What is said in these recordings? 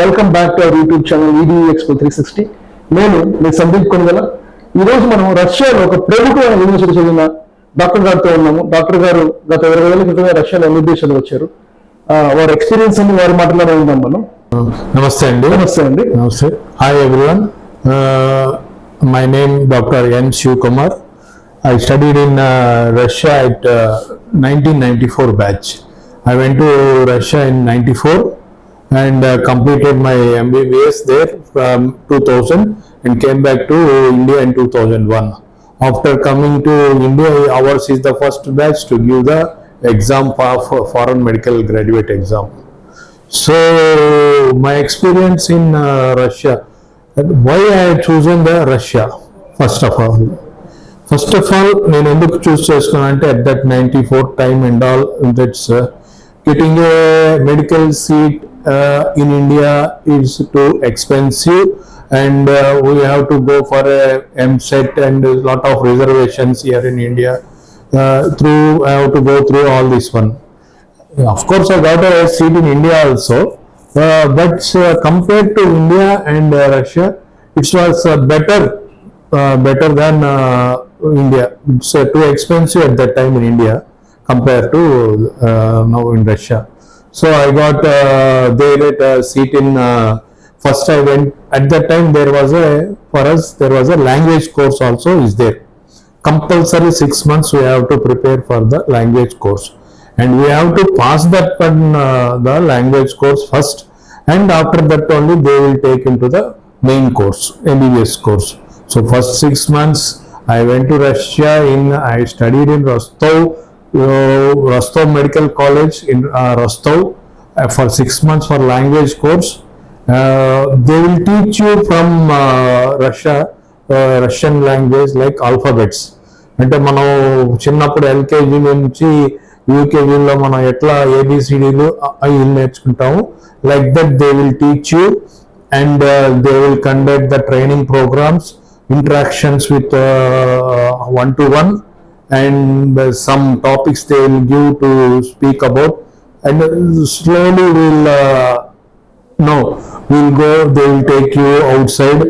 Welcome back to our YouTube channel ED expo three sixty నేను మీ సందీప్ కొనుగల. ఈ రోజు మనం రష్యాలో ఒక ప్రముఖమైన యూనివర్సిటీ చదివిన డాక్టర్ గారితో ఉన్నాము. డాక్టర్ గారు గత ఇరవై ఏళ్ళ క్రితమే రష్యాలో ఎంబీబీఎస్ వచ్చారు. వారి ఎక్స్పీరియన్స్ అని వారి మాటలోనే ఉందాం మనం. నమస్తే అండి. నమస్తే అండి. నమస్తే. Hi everyone my name doctor N Shiv Kumar I studied in Russia at nineteen ninety four batch I went to Russia in ninety four and uh, completed my MBBS there from 2000 and came back to India in 2001. After coming to India, ours is the first batch to give the exam for for foreign medical graduate exam. So my experience in uh, Russia, and why I had chosen the Russia first of all. First of all నేను ఎందుకు చూస్ చేసుకున్నానంటే at that ninety four time and all that's getting a medical seat uh, in India is too expensive and uh, we have to go for a MSET and a lot of reservations here in India. Uh, through I have to go through all this one. Of course, I got a seat in India also, uh, but uh, compared to India and uh, Russia, it was uh, better, uh, better than uh, India. It's uh, too expensive at that time in India compared to uh, now in Russia so i got uh, there at a seat in uh, first i went. At that time there was a for us there was a language course also is there. Compulsory six months we have to prepare for the language course. And we have to pass that one, uh, the language course first. And after that only they will take into the main course MBBS course. So first six months I went to Russia in I studied in Rostov Rostov medical college in Rostov for six months for language course they will teach you from Russia Russian language like alphabets అంటే మనం చిన్నప్పుడు LKG నుంచి యూకేజీలో మనం ఎట్లా ఏబిసిడీలు అవి నేర్చుకుంటాము like that they will teach you and they will conduct the training programs interactions with one to one and some topics they will give to speak about. And uh, slowly we'll uh, no we'll go they will take you outside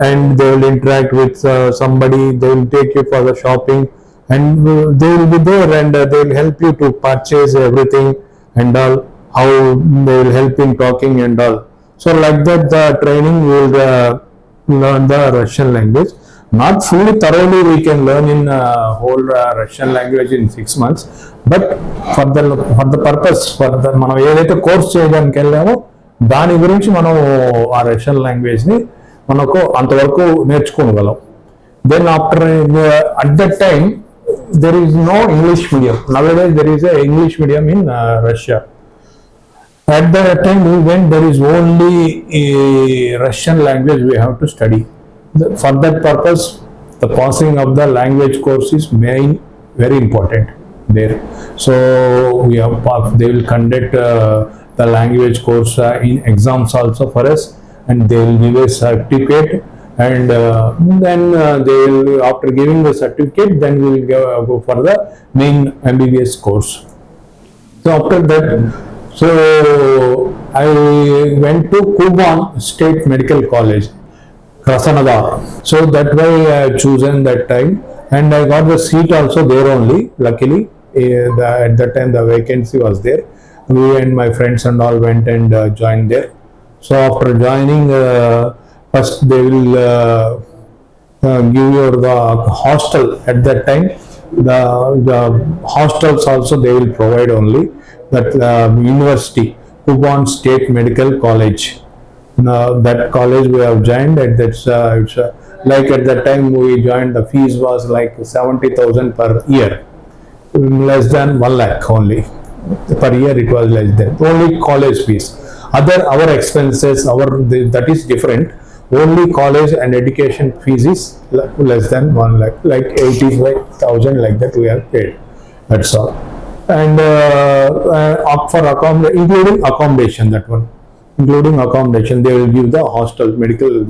and they will interact with uh, somebody they will take you for the shopping and uh, they will be there and uh, they will help you to purchase everything and all how they will help in talking and all. So like that the training will uh, learn the russian language. Not fully thoroughly we can learn in uh, whole uh, Russian language in six months, but for the for the purpose మనం ఏదైతే course చేయడానికి వెళ్ళామో దాని గురించి మనం ఆ Russian లాంగ్వేజ్ని మనకు అంతవరకు నేర్చుకోగలం then after at that time there is no English medium నవేదే there is English medium in Russia at that time when there is only Russian language we have to study for that purpose the passing of the language course is main very important there. So we have they will conduct uh, the language course uh, in exams also for us and they will give a certificate and uh, then uh, they will after giving the certificate then we will go, go for the main mbbs course. So after that, so I went to Kuban State Medical College, Krasanadar. So that way I had chosen that time and I got the seat also there only. Luckily, eh, at that time the vacancy was there. We and my friends and all went and uh, joined there. So after joining, uh, first they will uh, uh, give you the hostel at that time the the hostels also they will provide only that uh, university Kuban State Medical College now that college we have joined and that's uh, it's uh, like at that time we joined the fees was like 70000 per year. Less than 1 lakh only. Per year it was less than only college fees. Other our expenses our that is different. Only college and education fees is less than 1 lakh like 85000 like that we have paid. That's all. And uh, uh, for accommodation including accommodation that one including accommodation they will give the hostel medical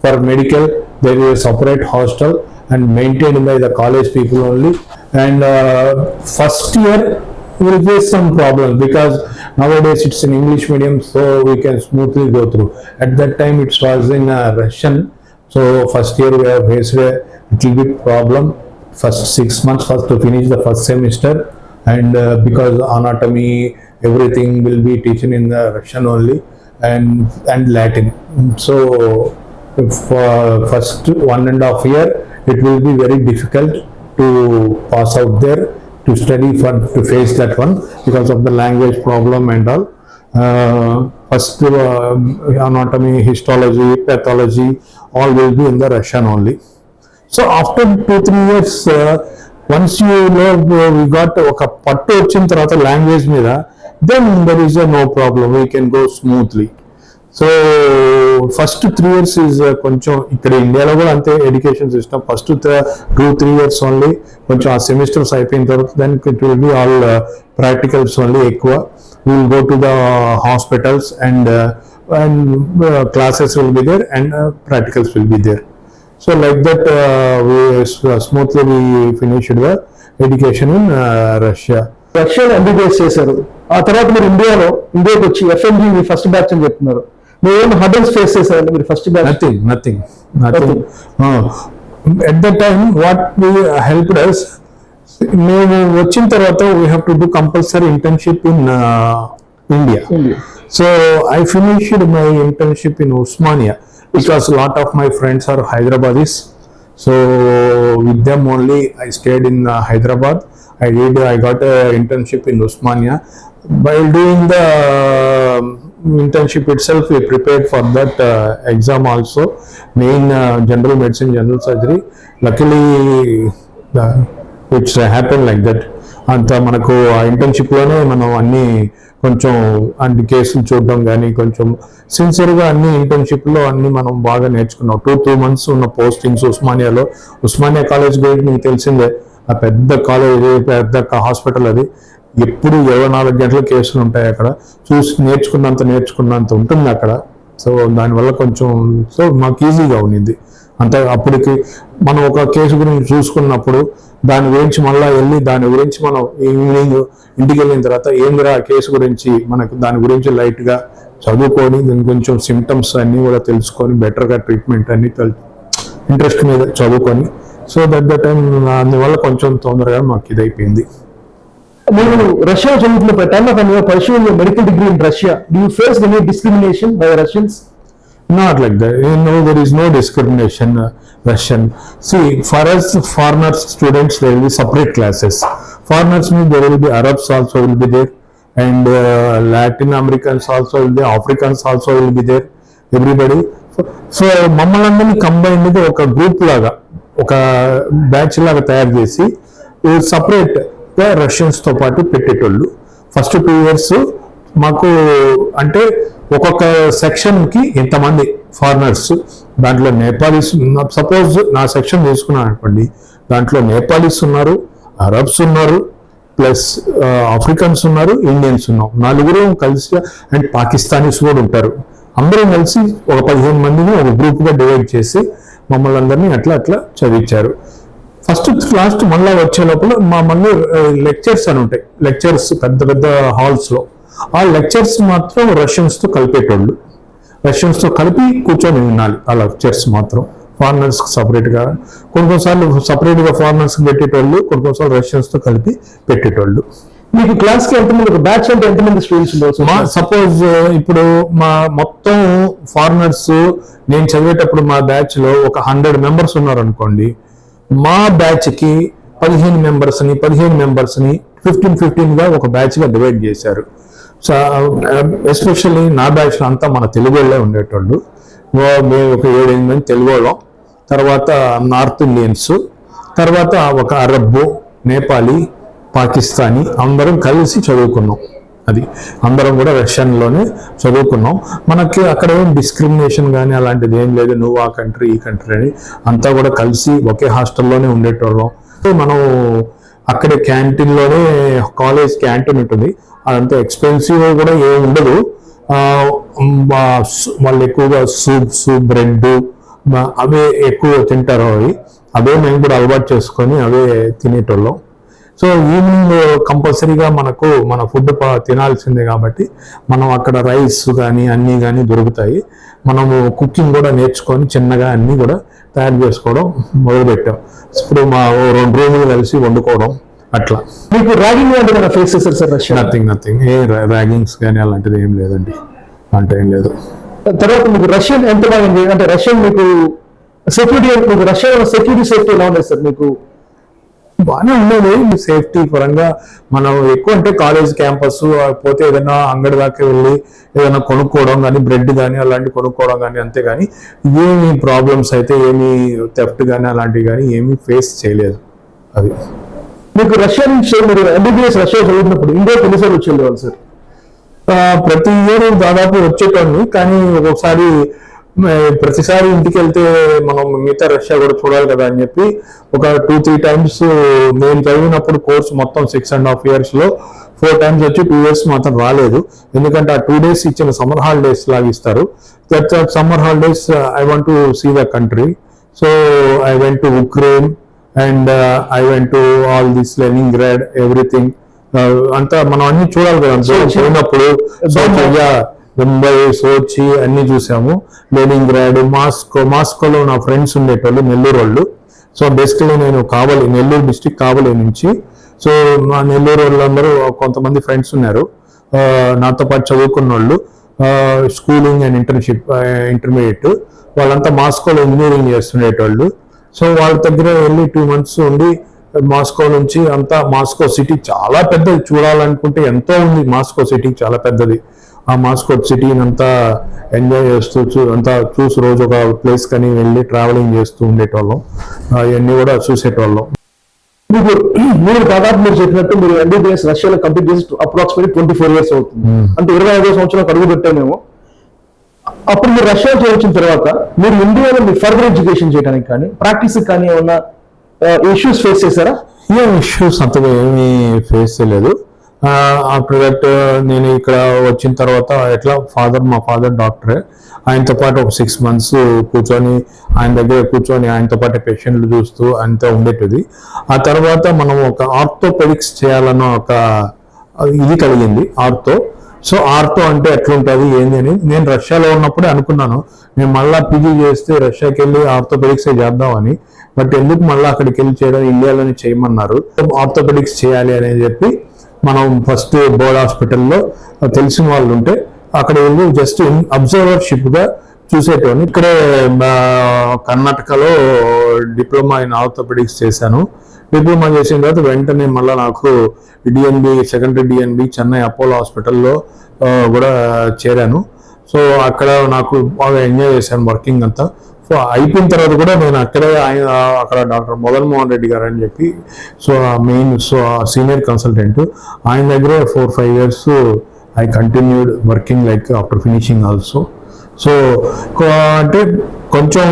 for medical there is a separate hostel and maintained by the college people only and uh, first year will face some problems because Nowadays it's in English medium, so we can smoothly go through. At that time it was in uh, Russian, so first year we have faced a little bit problem. First six months first to finish the first semester, and uh, because anatomy everything will be teaching in the Russian only and and Latin. So for first one and a half year it will be very difficult to pass out there to study for to face that one because of the language problem and all uh, first uh, anatomy histology pathology all will be in the russian only so after two three years uh, once you know uh, we got ఒక పట్టు వచ్చిన తర్వాత language మీద then there is no problem we can go smoothly so first three years is కొంచెం ఇక్కడ ఇండియాలో కూడా అంతే education system first two three years only కొంచెం ఆ సెమిస్టర్స్ అయిపోయిన తర్వాత then it will be all practicals only ఎక్కువ. Will go to the hospitals and and classes will be there and practicals will be there so like that smoothly we finished the education in Russia రష్యాలో MBBS చేశారు. ఆ తర్వాత మీరు ఇండియాలో ఇండియాకి వచ్చి FMG మీ first batch అని చెప్తున్నారు. మీరు ఏం హడల్స్ ఫేస్ చేశారండి మీరు first batch nothing uh, at that time what we helped us మేము వచ్చిన తర్వాత we have to do compulsory internship in India so I finished my internship in Osmania because lot of my friends are Hyderabadis so with them only I stayed in Hyderabad I did I got internship in Osmania by doing the um, internship itself we prepared for that uh, exam also main uh, general medicine general surgery luckily uh, it's uh, happened like that అంత మనకు ఆ ఇంటర్న్షిప్లోనే మనం అన్ని కొంచెం అన్ని కేసులు చూడడం కానీ కొంచెం సిన్సియర్గా అన్ని ఇంటర్న్షిప్లో అన్ని మనం బాగా నేర్చుకున్నాం టూ టూ మంత్స్ ఉన్న పోస్టింగ్స్ ఉస్మానియాలో ఉస్మానియా కాలేజ్ గురించి మీకు తెలిసిందే ఆ పెద్ద కాలేజ్ పెద్ద హాస్పిటల్ అది ఎప్పుడు ఇరవై నాలుగు గంటల కేసులు ఉంటాయి అక్కడ. చూసి నేర్చుకున్నంత నేర్చుకున్నంత ఉంటుంది అక్కడ. సో దానివల్ల కొంచెం సో మాకు ఈజీగా ఉండింది అంత అప్పటికి మనం ఒక కేసు గురించి చూసుకున్నప్పుడు దాని గురించి మళ్ళీ వెళ్ళి దాని గురించి మనం ఈవినింగ్ ఇంటికి వెళ్ళిన తర్వాత ఏందిరా కేసు గురించి మనకు దాని గురించి లైట్గా చదువుకొని దాని కొంచెం సిమ్టమ్స్ అన్నీ కూడా తెలుసుకొని బెటర్గా ట్రీట్మెంట్ అన్నీ ఇంట్రెస్ట్ మీద చదువుకొని. సో దట్ ద టైం అందువల్ల కొంచెం తొందరగా మాకు ఇది నేను రష్యా చదువుతున్నప్పుడు time of I pursue medical degree in Russia do face any discrimination by Russians not like no there is no discrimination Russian C for us foreigners students there be separate classes foreigners mean there will be Arabs also will be there and Latin Americans also will be Africans also will be there everybody so మమ్మల్ని అందరినీ combine ఒక group లాగా ఒక batch లాగా తయారు చేసి separate రష్యన్స్తో పాటు పెట్టేటోళ్ళు. First two years మాకు అంటే ఒక్కొక్క సెక్షన్కి ఇంతమంది ఫారినర్స్ దాంట్లో నేపాలీస్ సపోజ్ నా సెక్షన్ తీసుకున్నాను అనుకోండి దాంట్లో నేపాలీస్ ఉన్నారు అరబ్స్ ఉన్నారు ప్లస్ ఆఫ్రికన్స్ ఉన్నారు ఇండియన్స్ ఉన్నాం. నలుగురు కలిసి అండ్ పాకిస్తానీస్ కూడా ఉంటారు. అందరం కలిసి ఒక పదిహేను మందిని ఒక గ్రూప్గా డివైడ్ చేసి మమ్మల్ని అందరినీ అట్లా అట్లా చదివించారు. ఫస్ట్ లాస్ట్ మళ్ళా వచ్చే లోపల మా మళ్ళీ లెక్చర్స్ అని ఉంటాయి. లెక్చర్స్ పెద్ద పెద్ద హాల్స్లో. ఆ లెక్చర్స్ మాత్రం రష్యన్స్తో కలిపేటోళ్ళు. రష్యన్స్తో కలిపి కూర్చొని వినాలి ఆ లెక్చర్స్ మాత్రం. ఫారినర్స్ సపరేట్గా. కొన్ని కొన్నిసార్లు సపరేట్గా ఫారినర్స్ పెట్టేటోళ్ళు కొన్ని కొన్నిసార్లు రష్యన్స్తో కలిపి పెట్టేటోళ్ళు. మీకు క్లాస్కి ఎంతమంది ఒక బ్యాచ్ అంటే ఎంతమంది స్టూడెంట్స్ ఉండవచ్చు మా సపోజ్ ఇప్పుడు మా మొత్తం ఫారినర్స్ నేను చదివేటప్పుడు మా బ్యాచ్లో ఒక హండ్రెడ్ మెంబర్స్ ఉన్నారు అనుకోండి మా బ్యాచ్కి పదిహేను మెంబర్స్ని పదిహేను మెంబర్స్ని ఫిఫ్టీన్ ఫిఫ్టీన్గా ఒక బ్యాచ్గా డివైడ్ చేశారు. సో ఎస్పెషల్లీ uh, నా బ్యాచ్లో అంతా మన తెలుగు వాళ్ళే ఉండేటోళ్ళు. మేము ఒక ఏడెనిమిది మంది తెలుగు వాళ్ళం. తర్వాత నార్త్ ఇండియన్స్ తర్వాత ఒక అరబ్బు నేపాలీ పాకిస్తానీ అందరం కలిసి చదువుకున్నాం. అది అందరం కూడా రష్యన్లోనే చదువుకున్నాం. మనకి అక్కడ ఏం డిస్క్రిమినేషన్ కానీ అలాంటిది ఏం లేదు. నువ్వు ఆ కంట్రీ ఈ కంట్రీ అని అంతా కూడా కలిసి ఒకే హాస్టల్లోనే ఉండేటోళ్ళం. మనం అక్కడ క్యాంటీన్లోనే కాలేజ్ క్యాంటీన్ ఉంటుంది. అదంతా ఎక్స్పెన్సివ్ కూడా ఏం ఉండదు. వాళ్ళు ఎక్కువగా సూప్స్ బ్రెడ్ అవే ఎక్కువ తింటారు అవి. అవే మేము కూడా అలవాటు చేసుకొని అవే తినేటోళ్ళం. సో ఈవినింగ్ కంపల్సరీగా మనకు మన ఫుడ్ తినాల్సిందే కాబట్టి మనం అక్కడ రైస్ కానీ అన్నీ కానీ దొరుకుతాయి. మనము కుకింగ్ కూడా నేర్చుకొని చిన్నగా అన్నీ కూడా తయారు చేసుకోవడం మొదలుపెట్టాం. ఇప్పుడు మా రెండు రోజులు కలిసి వండుకోవడం అట్లా. మీకు ర్యాగింగ్ లాంటిది ఫేస్ చేశారు sir Russia nothing nothing a raggings కానీ అలాంటిది ఏం లేదండి. అంటే ఏం లేదు. తర్వాత మీకు రష్యన్ ఎంత బాగుంది అంటే రష్యన్ మీకు సెక్యూరిటీ మీకు రష్యా సెక్యూరిటీ సేఫ్టీ ఎలా ఉండేది సార్ మీకు? బాగానే ఉండేది. సేఫ్టీ పరంగా మనం ఎక్కువ అంటే కాలేజ్ క్యాంపస్ పోతే ఏదైనా అంగడి దాకా వెళ్ళి ఏదైనా కొనుక్కోవడం కానీ బ్రెడ్ కానీ అలాంటివి కొనుక్కోవడం కానీ అంతే కానీ ఏమి ప్రాబ్లమ్స్ అయితే ఏమి థెఫ్ట్ కానీ అలాంటివి కానీ ఏమీ ఫేస్ చేయలేదు. అది. మీకు రష్యా నుంచి మీరు ఎంబీబీఎస్ రష్యా చదువుతున్నప్పుడు ఇండియాకి ఎన్నిసార్లు వచ్చి వెళ్ళేవాళ్ళు సార్? ప్రతి ఇయర్ దాదాపు వచ్చేటోని కానీ ఒక్కొక్కసారి ప్రతిసారి ఇంటికి వెళ్తే మనం మిగతా రష్యా కూడా చూడాలి కదా అని చెప్పి ఒక టూ త్రీ టైమ్స్ నేను చదివినప్పుడు కోర్స్ మొత్తం సిక్స్ అండ్ హాఫ్ ఇయర్స్లో ఫోర్ టైమ్స్ వచ్చి టూ ఇయర్స్ మాత్రం రాలేదు. ఎందుకంటే ఆ టూ డేస్ ఇచ్చిన సమ్మర్ హాలిడేస్ లాగా ఇస్తారు. That summer holidays I want to see the country so I went to Ukraine and I went to all this Leningrad everything అంతా మనం అన్ని చూడాలి కదా. పోయినప్పుడు సోచియా ముంబై సోచి అన్ని చూసాము. లెనింగ్రాడ్ మాస్కో మాస్కోలో నా ఫ్రెండ్స్ ఉండేటోళ్ళు నెల్లూరు వాళ్ళు. సో బేసికలీ నేను కావలి నెల్లూరు డిస్టిక్ కావలి నుంచి. సో మా నెల్లూరు వాళ్ళందరూ కొంతమంది ఫ్రెండ్స్ ఉన్నారు. నాతో పాటు చదువుకున్న వాళ్ళు స్కూలింగ్ అండ్ ఇంటర్న్షిప్ ఇంటర్మీడియట్ వాళ్ళంతా మాస్కోలో ఇంజనీరింగ్ చేస్తుండేటోళ్ళు. సో వాళ్ళ దగ్గర వెళ్ళి టూ మంత్స్ ఉండి మాస్కో నుంచి అంతా మాస్కో సిటీ చాలా పెద్దది. చూడాలనుకుంటే ఎంతో ఉంది మాస్కో సిటీ చాలా పెద్దది. ఆ మాస్కో సిటీని అంతా ఎంజాయ్ చేస్తూ చూ- అంతా చూసి రోజు ఒక ప్లేస్ కని వెళ్ళి ట్రావెలింగ్ చేస్తూ ఉండేటోళ్ళం. అవన్నీ కూడా చూసేటోళ్ళం. మీకు మీరు దాదాపు మీరు చెప్పినట్టు మీరు ఎంబీబీఎస్ రష్యాలో కంప్లీట్ చేసి అప్రాక్సిమేట్లీ ట్వంటీ ఫోర్ ఇయర్స్ అవుతుంది అంటే ఇరవై ఐదో సంవత్సరాలకు అడుగు పెట్టామేమో అప్పుడు మీరు రష్యా వచ్చిన తర్వాత మీరు ఇండియాలో మీ ఫర్దర్ ఎడ్యుకేషన్ చేయడానికి కానీ ప్రాక్టీస్ కానీ ఏమన్నా ఇష్యూస్ ఫేస్ చేశారా? ఏం ఇష్యూస్ అంతగా ఏమీ ఫేస్ చేయలేదు. ఆఫ్టర్ దట్ నేను ఇక్కడ వచ్చిన తర్వాత ఎట్లా ఫాదర్ మా ఫాదర్ డాక్టరే ఆయనతో పాటు ఒక సిక్స్ మంత్స్ కూర్చొని ఆయన దగ్గర కూర్చొని ఆయనతో పాటు పేషెంట్లు చూస్తూ ఆయనతో ఉండేటిది. ఆ తర్వాత మనం ఒక ఆర్థోపెడిక్స్ చేయాలన్న ఒక ఇది కలిగింది ఆర్థో సో ఆర్థో అంటే ఎట్లుంటుంది ఏంది అని నేను రష్యాలో ఉన్నప్పుడే అనుకున్నాను. నేను మళ్ళా పీజీ చేస్తే రష్యాకి వెళ్ళి ఆర్థోపెడిక్స్ చేద్దామని బట్ ఎందుకు మళ్ళీ అక్కడికి వెళ్ళి చేయడం ఇండియాలోనే చేయమన్నారు. ఆర్థోపెడిక్స్ చేయాలి అని చెప్పి మనం ఫస్ట్ బోర్డ్ హాస్పిటల్లో తెలిసిన వాళ్ళు ఉంటే అక్కడ వెళ్ళి జస్ట్ అబ్జర్వర్షిప్గా చూసేటోని ఇక్కడే కర్ణాటకలో డిప్లొమా ఇన్ ఆర్థోపెడిక్స్ చేశాను. డిప్లొమా చేసిన తర్వాత వెంటనే మళ్ళీ నాకు DNB secondary DNB Chennai Apollo హాస్పిటల్లో కూడా చేరాను. సో అక్కడ నాకు బాగా ఎంజాయ్ చేశాను వర్కింగ్ అంతా. సో అయిపోయిన తర్వాత కూడా నేను అక్కడే ఆయన అక్కడ డాక్టర్ మదన్ మోహన్ రెడ్డి గారు అని చెప్పి so main so senior consultant ఆయన దగ్గరే four five years I continued working like after finishing also. So అంటే కొంచెం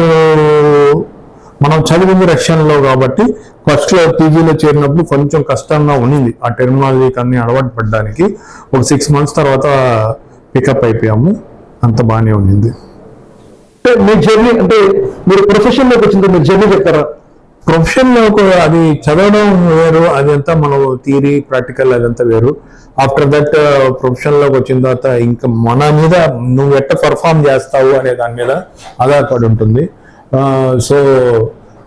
మనం చదివింది రష్యన్లో కాబట్టి ఫస్ట్ పీజీలో చేరినప్పుడు కొంచెం కష్టంగా ఉన్నింది. ఆ టెర్మినాలజీకి అన్ని అలవాటు పడడానికి ఒక సిక్స్ మంత్స్ తర్వాత పికప్ అయిపోయాము. అంత బాగానే ఉండింది అంటే మీ జర్నీ అంటే మీరు ప్రొఫెషన్లోకి వచ్చిన మీరు జర్నీ చెప్తారా? ప్రొఫెషన్లో అది చదవడం వేరు అదంతా మనం థియరీ ప్రాక్టికల్ అదంతా వేరు. ఆఫ్టర్ దట్ ప్రొఫెషన్లోకి వచ్చిన తర్వాత ఇంకా మన మీద నువ్వు ఎట్ట పర్ఫామ్ చేస్తావు అనే దాని మీద ఆధారపడి ఉంటుంది. Uh, సో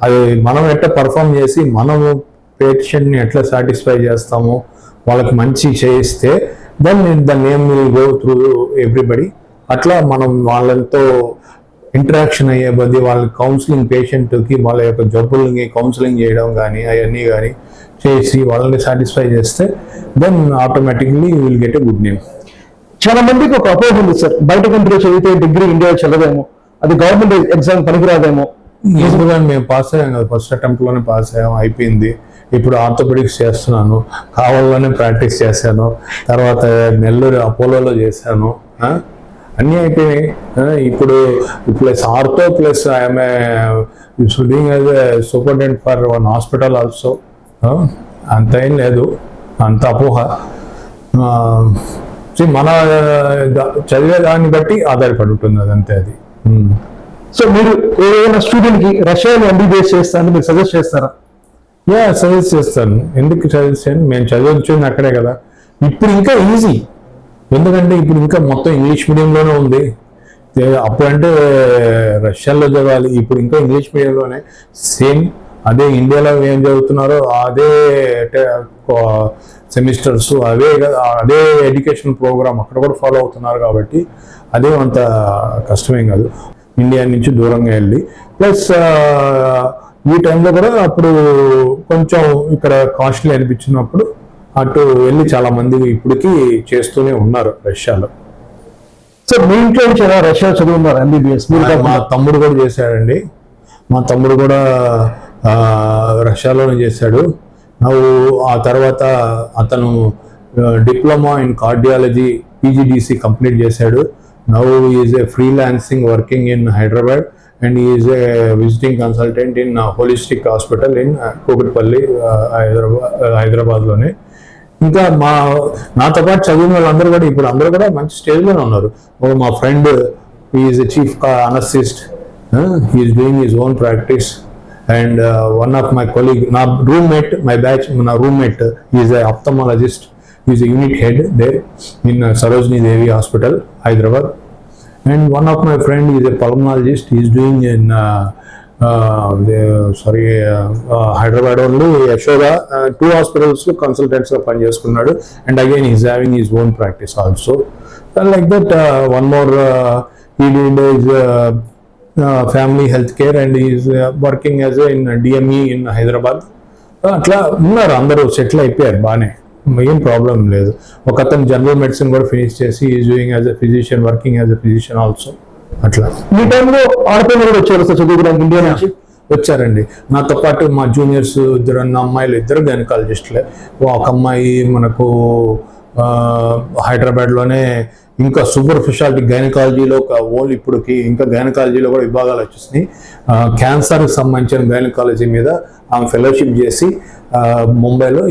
అది మనం ఎట్ట పర్ఫామ్ చేసి మనము పేషెంట్ని ఎట్లా సాటిస్ఫై చేస్తాము వాళ్ళకి మంచి చేయిస్తే then the name will go through everybody అట్లా మనం వాళ్ళతో ఇంటరాక్షన్ అయ్యే బది వాళ్ళ కౌన్సిలింగ్ పేషెంట్కి వాళ్ళ యొక్క జబ్బుల్ని కౌన్సిలింగ్ చేయడం కానీ అవన్నీ కానీ చేసి వాళ్ళని సాటిస్ఫై చేస్తే then automatically will get a good name చాలా మందికి ఒక అపోహ ఉంది సార్. బయట కంట్రీలో చదివితే డిగ్రీ ఇండియాలో చదవేమో అది గవర్నమెంట్ ఎగ్జామ్ పనికిరాదేమో. ఈజీగా మేము పాస్ అయ్యాం కదా ఫస్ట్ అటెంప్ట్లోనే పాస్ అయ్యాం అయిపోయింది. ఇప్పుడు ఆర్థోపెడిక్స్ చేస్తున్నాను కావాలనే ప్రాక్టీస్ చేశాను తర్వాత నెల్లూరు అపోలోలో చేశాను? అన్నీ అయిపోయినాయి? ఇప్పుడు plus ortho plus I'm shooting as superintendent for one hospital also. అంత ఏం లేదు అంత అపోహ. మన చదివే దాన్ని బట్టి ఆధారపడి ఉంటుంది అదంతే అది. సో మీరు ఏదైనా స్టూడెంట్కి రష్యాలో ఎంబీబీఎస్ చేస్తానని మీరు సజెస్ట్ చేస్తారా? యా సజెస్ట్ చేస్తాను. ఎందుకు సజెస్ట్ చేయను? మేము చదివించింది అక్కడే కదా. ఇప్పుడు ఇంకా ఈజీ. ఎందుకంటే ఇప్పుడు ఇంకా మొత్తం ఇంగ్లీష్ మీడియంలోనే ఉంది. అప్పుడంటే రష్యాలో చదవాలి ఇప్పుడు ఇంకా ఇంగ్లీష్ మీడియంలోనే. సేమ్ అదే ఇండియాలో ఏం చదువుతున్నారో అదే సెమిస్టర్స్ అదే అదే ఎడ్యుకేషన్ ప్రోగ్రామ్ అక్కడ కూడా ఫాలో అవుతున్నారు కాబట్టి అదే అంత కష్టమేం కాదు. ఇండియా నుంచి దూరంగా వెళ్ళి. ప్లస్ ఈ టైంలో కూడా అప్పుడు కొంచెం ఇక్కడ కాస్ట్లీ అనిపించినప్పుడు అటు వెళ్ళి చాలా మంది ఇప్పటికీ చేస్తూనే ఉన్నారు రష్యాలో. సార్ మీ ఇంట్లో నుంచి ఎలా రష్యా చదువున్నారు ఎంబీబీఎస్ మా-. తమ్ముడు కూడా చేశాడండి. మా తమ్ముడు కూడా రష్యాలోనే చేశాడు. నువ్వు ఆ తర్వాత అతను diploma in cardiology PGDC complete చేశాడు. Now is a freelancing working in Hyderabad and is a visiting consultant in holistic hospital in Kukatpally Hyderabad హైదరాబాద్లోనే ఇంకా మా నాతో పాటు చదివిన వాళ్ళందరూ కూడా ఇప్పుడు అందరూ కూడా మంచి స్టేజ్లోనే ఉన్నారు. ఓ మా friend is chief anaesthetist he's doing his own practice and one of my colleague నా రూమ్మేట్ మై బ్యాచ్ నా roommate is a ophthalmologist is unit head there in Sarojini Devi hospital Hyderabad and one of my friend is a pulmonologist. Is doing in sorry Hyderabad only Yashoda two hospitals consultants కన్సల్టెంట్స్గా పనిచేసుకున్నాడు. And again is having is own practice also like that one more is family health care and is working as in DME in Hyderabad అట్లా ఉన్నారు అందరూ settle అయిపోయారు బాగానే ఏం problem లేదు. ఒక అతను general medicine కూడా ఫినిష్ చేసి is doing as a physician working as a physician also అట్లా. మీ టైంలో ఆడపిల్లలు కూడా వచ్చారు సార్ చదువుకోవడానికి ఇండియా నుంచి? వచ్చారండి. నాతో పాటు మా జూనియర్స్ ఇద్దరు అన్న అమ్మాయిలు ఇద్దరు గైనకాలజిస్టులే. ఒక అమ్మాయి మనకు హైదరాబాద్లోనే ఇంకా సూపర్ స్పెషాలిటీ గైనకాలజీలో ఒక ఓల్ ఇప్పుడుకి ఇంకా గైనకాలజీలో కూడా విభాగాలు వచ్చేసినాయి. క్యాన్సర్కి సంబంధించిన గైనకాలజీ మీద ఆమె ఫెలోషిప్ చేసి ముంబైలో